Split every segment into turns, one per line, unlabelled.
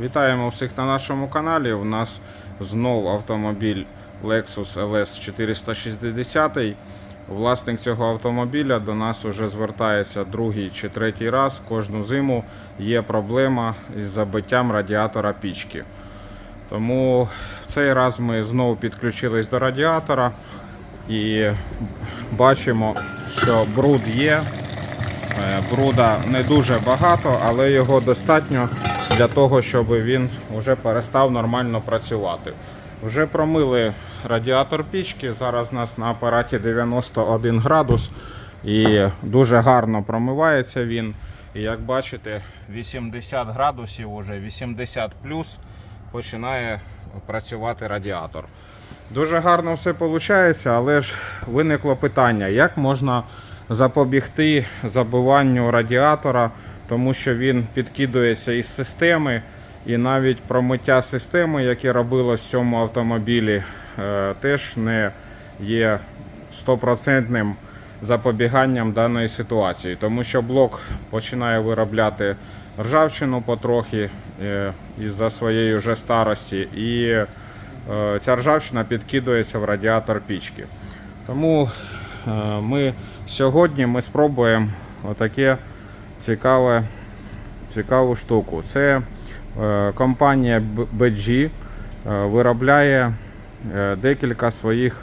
Вітаємо всіх на нашому каналі. У нас знов автомобіль Lexus LS 460. Власник цього автомобіля до нас вже звертається другий чи третій раз. Кожну зиму є проблема із забиттям радіатора пічки. Тому в цей раз ми знову підключились до радіатора і бачимо, що бруд є. Е, Бруда не дуже багато, але його достатньо для того, щоб він вже перестав нормально працювати. Вже промили радіатор пічки. Зараз у нас на апараті 91 градус і дуже гарно промивається він. І як бачите, 80 градусів, уже 80 плюс починає працювати радіатор. Дуже гарно все виходить, але ж виникло питання, як можна запобігти забиванню радіатора, тому що він підкидується із системи, і навіть промиття системи, яке робилось в цьому автомобілі, е, теж не є стопроцентним запобіганням даної ситуації, тому що блок починає виробляти ржавчину потрохи е, із-за своєї вже старості, і е, ця ржавчина підкидується в радіатор пічки. Тому ми сьогодні ми спробуємо отаке цікаве, цікаву штуку. Це е, компанія BG е, виробляє е, декілька своїх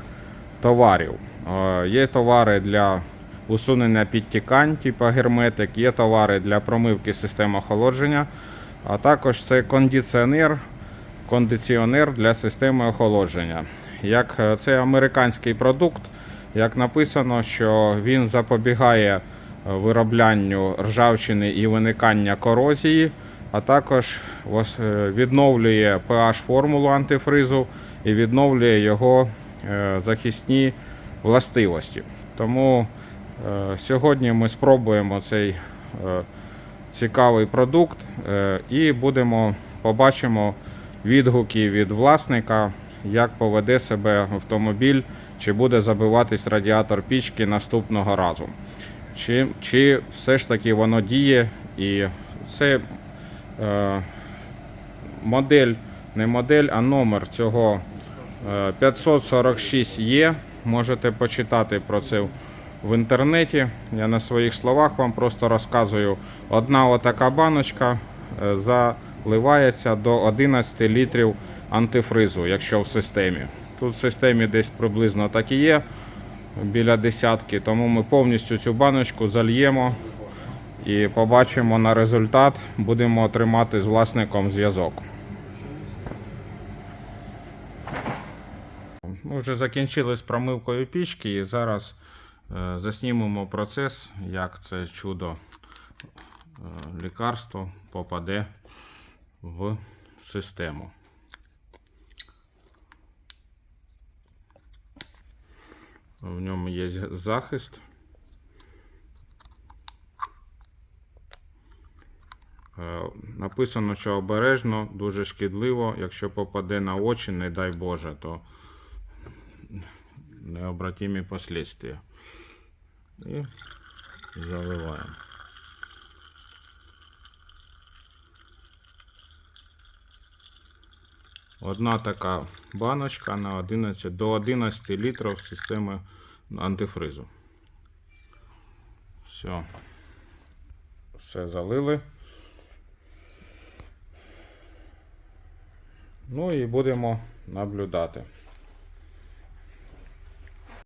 товарів. Є товари для усунення підтікань, типу герметик, є товари для промивки систем охолодження, а також це кондиціонер, кондиціонер для системи охолодження. Як це американський продукт, як написано, що він запобігає вироблянню ржавчини і виникання корозії, а також е, відновлює pH формулу антифризу і відновлює його е, захисні властивості. Тому е, сьогодні ми спробуємо цей цікавий продукт і будемо побачимо відгуки від власника, як поведе себе автомобіль, чи буде забиватись радіатор пічки наступного разу. Чи, чи все ж таки воно діє і це е, модель, не модель, а номер цього е, 546 є. Можете почитати про це в інтернеті. Я на своїх словах вам просто розказую. Одна отака баночка е, заливається до 11 літрів антифризу, якщо в системі. Тут в системі десь приблизно так і є, біля десятки. Тому ми повністю цю баночку зальємо і побачимо на результат. Будемо тримати з власником зв'язок. Ми вже закінчили з промивкою пічки і зараз е, заснімемо процес, як це чудо е, лікарство попаде в систему. В ньому є захист. Е, Написано, що обережно, дуже шкідливо, якщо попаде на очі, не дай Боже, то необратимі последствия. І заливаємо. Одна така баночка на 11, до 11 літрів системи антифризу. Все. Все залили. Ну і будемо наблюдати.